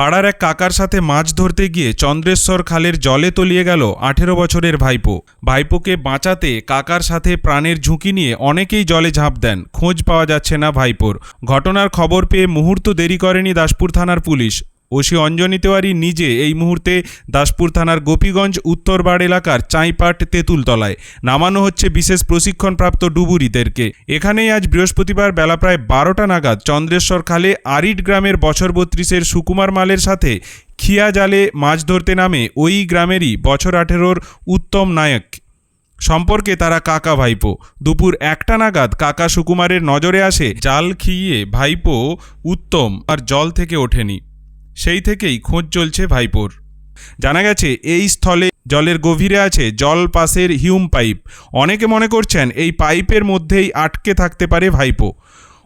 পাড়ার এক কাকার সাথে মাছ ধরতে গিয়ে চন্দ্রেশ্বর খালের জলে তলিয়ে গেল আঠেরো বছরের ভাইপো। ভাইপোকে বাঁচাতে কাকার সাথে প্রাণের ঝুঁকি নিয়ে অনেকেই জলে ঝাঁপ দেন। খোঁজ পাওয়া যাচ্ছে না ভাইপোর। ঘটনার খবর পেয়ে মুহূর্ত দেরি করেনি দাসপুর থানার পুলিশ। ওসি অঞ্জনী তেওয়ারি নিজে এই মুহূর্তে দাসপুর থানার গোপীগঞ্জ উত্তরবাড় এলাকার চাঁইপাট তেঁতুলতলায়। নামানো হচ্ছে বিশেষ প্রশিক্ষণপ্রাপ্ত ডুবুরিদেরকে। এখানেই আজ বৃহস্পতিবার বেলা প্রায় বারোটা নাগাদ চন্দ্রেশ্বর খালে আরিড গ্রামের বছর বত্রিশের সুকুমার মালের সাথে খিয়া জালে মাছ ধরতে নামে ওই গ্রামেরই বছর আঠেরোর উত্তম নায়ক। সম্পর্কে তারা কাকা ভাইপো। দুপুর একটা নাগাদ কাকা সুকুমারের নজরে আসে জাল খিয়ে ভাইপো উত্তম আর জল থেকে ওঠেনি। সেই থেকেই খোঁজ চলছে ভাইপোর। জানা গেছে, এই স্থলে জলের গভীরে আছে জল পাসের হিউম পাইপ। অনেকে মনে করছেন এই পাইপের মধ্যেই আটকে থাকতে পারে ভাইপো।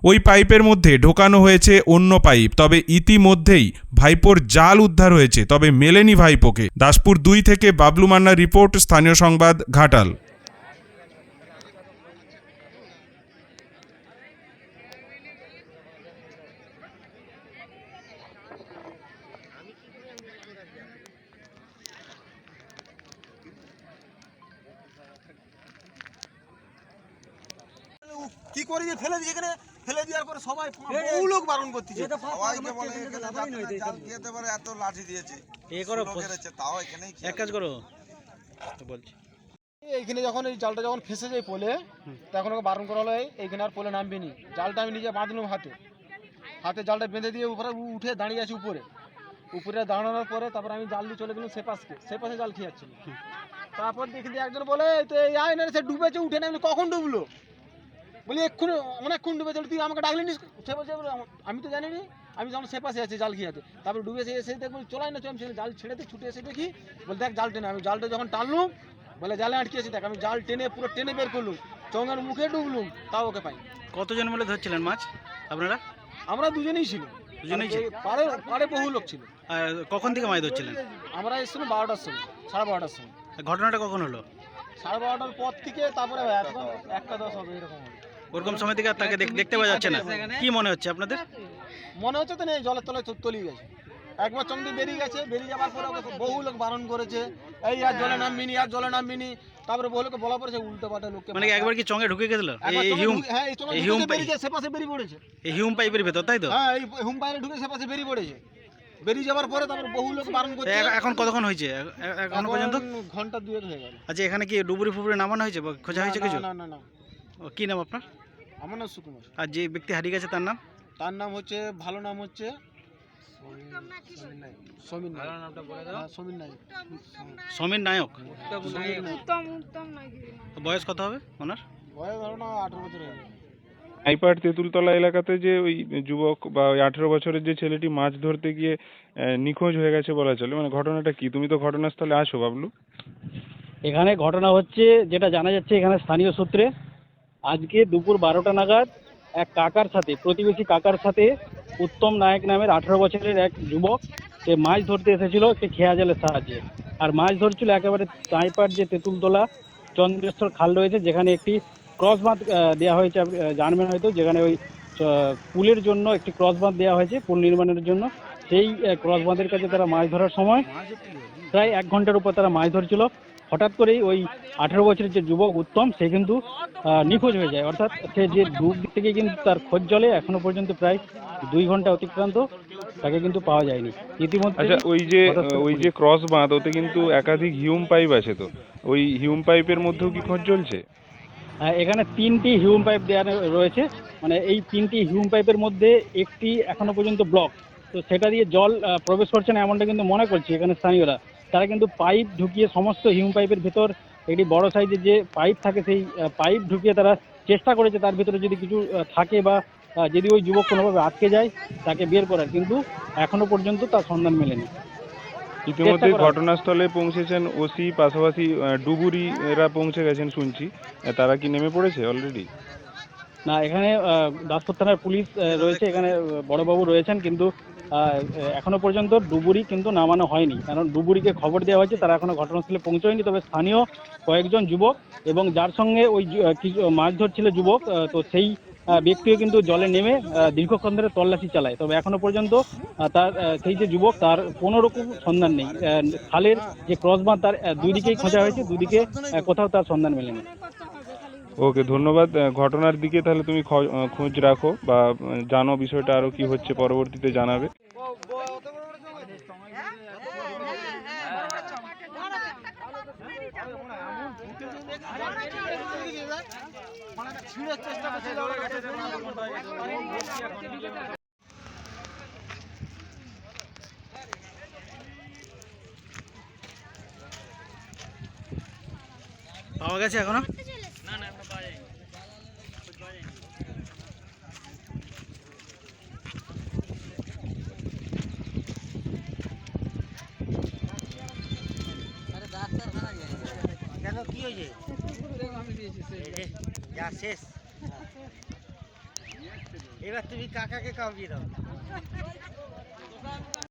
ওই পাইপের মধ্যে ঢোকানো হয়েছে অন্য পাইপ, তবে ইতিমধ্যেই ভাইপোর জাল উদ্ধার হয়েছে। তবে মেলেনি ভাইপোকে। দাসপুর দুই থেকে বাবলু মান্নার রিপোর্ট, স্থানীয় সংবাদ, ঘাটাল কি করে যে ফেলে দিয়ে এখানে ফেলে দেওয়ার পরে সবাই বহু লোক বারণ করতেছে। সবাইকে বলে এখানে জাল খেতে পারে এত লাঠি দিয়েছে। এ করো তাও এখানেই এক কাজ করো। বলছি। এইখানে যখন এই জালটা যখন ফেসে যায় পোলে তখন ওকে বারণ করা হলো এইখানে আর পোলে নামবি নি। জালটা আমি নিজে বাঁধলাম হাতে। হাতে জালটা বেঁধে দিয়ে উপরে উঠে দাঁড়িয়ে আছে উপরে। উপরে দাঁড়ানোর পরে তারপর আমি জাল দিয়ে চলে গেলাম সে পাশকে। সে পাশে জাল খেয়াচ্ছিল তারপর দেখি একজন বলে "এই তো এই আয় না রে, সে ডুবেছে উঠে না কখন ডুবলো? বলি এক্ষুনি অনেকক্ষণ ডুবেছে বলি, তুই আমাকে ডাকলি সে বলছে "বলে, আমি তো জানিনি আমি যখন সে পাশে আছি জাল খেয়াতে তারপর ডুবে এসে এসে দেখব চলাই না চল জাল ছেড়ে দিয়ে ছুটে এসে দেখি। বলে দেখ জাল টেনে আমি জালটা যখন টানলুম বলে জালে আটকেছি দেখ আমি জাল টেনে পুরো টেনে বের করলুম চঙ্গার মুখে ডুবলুম তাও ওকে পাই কতজন মিলে ধরছিলেন মাছ আপনারা? আমরা দুজনেই ছিল দুজনেই ছিল? পাড়ে পাড়ে বহু লোক ছিল। আর কখন থেকে মাছ ধরছিলেন? আমরা এসেছিলাম বারোটার সময় সাড়ে বারোটার সময়। ঘটনাটা কখন হলো? সাড়ে বারোটার পর থেকে তারপরে একটা দশ হবে এরকম হবে। ওরকম সময় থেকে তাকে দেখতে পাওয়া যাচ্ছে না। কি মনে হচ্ছে আপনাদের? মনে হচ্ছে তো নেই জলের তলায় তলিয়ে গেছে। একবার চন্দ্র বেরিয়ে গেছে বেরিয়ে যাওয়ার পরে ওকে বহু লোক বারণ করেছে। এই আর জলে নামবিনি আর জলে নামবিনি। তারপরে বহু লোক বলা পড়েছে উল্টো পাল্টা লোককে মানে একবার কি চঙে ঢুকে গেছিল? এই হিউম হ্যাঁ এই চোঙে হিউম বেরিয়ে গেছে, সে পাশে বেরিয়ে পড়েছে। এই হিউম পাইপের ভেতর তাই তো? হ্যাঁ এই হুম বাইরে ঢুকে সে পাশে বেরিয়ে পড়েছে। বেরিয়ে যাওয়ার পরে তারপর বহু লোক বারণ করছে। এখন কতক্ষণ হয়েছে? এ- এ- পর্যন্ত? ঘণ্টা দুয়েক হয়ে গেল। আচ্ছা এখানে কি ডুবুরি ফুবুরি নামানো হয়েছে? খোঁজা হয়েছে কিছু? না না না। ও, কি নাম আপনার? আমার নাম সুকুমার। আর যে ব্যক্তি হারিয়ে গেছে তার নাম? তার নাম হচ্ছে ভালো নাম হচ্ছে সমীর নায়ক। হ্যাঁ, সমীর নায়ক। বয়স কত হবে ওনার? বয়স ধরো না আঠারো বছর হয়ে তেঁতুলতলা এলাকাতে যে ওই যুবক বা ওই আঠেরো বছরের যে ছেলেটি মাছ ধরতে গিয়ে নিখোঁজ হয়ে গেছে বলা চলে মানে ঘটনাটা কি? তুমি তো ঘটনাস্থলে আসো বাবলু। এখানে ঘটনা হচ্ছে যেটা জানা যাচ্ছে এখানে স্থানীয় সূত্রে আজকে দুপুর বারোটা নাগাদ এক কাকার সাথে, প্রতিবেশী কাকার সাথে উত্তম নায়ক নামের আঠারো বছরের এক যুবক, সে মাছ ধরতে এসেছিল সে খেয়া জালের সাহায্যে। আর মাছ ধরছিল একেবারে চাঁইপাট যে তেঁতুলতলা চন্দ্রেশ্বর খাল রয়েছে, যেখানে একটি ক্রস বাঁধ দেওয়া হয়েছে জানবেন হয়তো, যেখানে ওই পুলের জন্য একটি ক্রস বাঁধ দেওয়া হয়েছে, পুল নির্মাণের জন্য। সেই ক্রস বাঁধের কাছে তারা মাছ ধরার সময় প্রায় এক ঘণ্টার উপর তারা মাছ ধরছিল। হঠাৎ করেই ওই আঠেরো বছরের যে যুবক উত্তম সে কিন্তু নিখোঁজ হয়ে যায়। অর্থাৎ সে যে ডুব দিক থেকে কিন্তু তার খোঁজ জলে এখনও পর্যন্ত প্রায় দুই ঘণ্টা অতিক্রান্ত তাকে কিন্তু পাওয়া যায়নি। ইতিমধ্যে আচ্ছা ওই যে ওই যে ক্রস বাঁধ ওতে কিন্তু একাধিক হিউম পাইপ আছে তো। ওই হিউম পাইপের মধ্যেও কি খোঁজ চলছে? এখানে তিনটি হিউম পাইপ দেওয়া রয়েছে। মানে এই তিনটি হিউম পাইপের মধ্যে একটি এখনও পর্যন্ত ব্লক তো সেটা দিয়ে জল প্রবেশ করছে না এমনটা কিন্তু মনে করছে এখানে স্থানীয়রা। তারা কিন্তু পাইপ ঢুকিয়ে সমস্ত হিউম পাইপের ভেতর একটি বড় সাইজের যে পাইপ থাকে সেই পাইপ ঢুকিয়ে তারা চেষ্টা করেছে তার ভিতরে যদি কিছু থাকে বা যদি ওই যুবক কোনোভাবে আটকে যায় তাকে বের করার। কিন্তু এখনও পর্যন্ত তার সন্ধান মেলেনি। ইতিমধ্যে ঘটনাস্থলে পৌঁছেছেন ওসি পাশাপাশি আহ, ডুবুরি এরা পৌঁছে গেছেন শুনছি। তারা কি নেমে পড়েছে অলরেডি না, এখানে দাসপুর থানার পুলিশ রয়েছে, এখানে বড়বাবু রয়েছেন, কিন্তু এখনও পর্যন্ত ডুবুরি কিন্তু নামানো হয়নি। কারণ ডুবুরিকে খবর দেওয়া হয়েছে, তারা এখনও ঘটনাস্থলে পৌঁছয়নি, তবে স্থানীয় কয়েকজন যুবক এবং যার সঙ্গে ওই কিছু, মাছ ধরছিল যুবক তো সেই ব্যক্তিও কিন্তু জলে নেমে দীর্ঘক্ষণ ধরে তল্লাশি চালায়। তবে এখনও পর্যন্ত তার সেই যে যুবক, তার কোনো রকম সন্ধান নেই। খালের যে ক্রস বাঁধ তার দুই দিকেই খোঁজা হয়েছে, দুদিকে কোথাও তার সন্ধান মেলেনি। ওকে, ধন্যবাদ। ঘটনার দিকে তাহলে তুমি খোঁজ রাখো বা জানো বিষয়টা আরও কি হচ্ছে, পরবর্তীতে জানাবে। পাওয়া গেছে এখনও? কেন? কি হয়েছে? যা শেষ। এবার তুমি কাকাকে কামিয়ে দাও।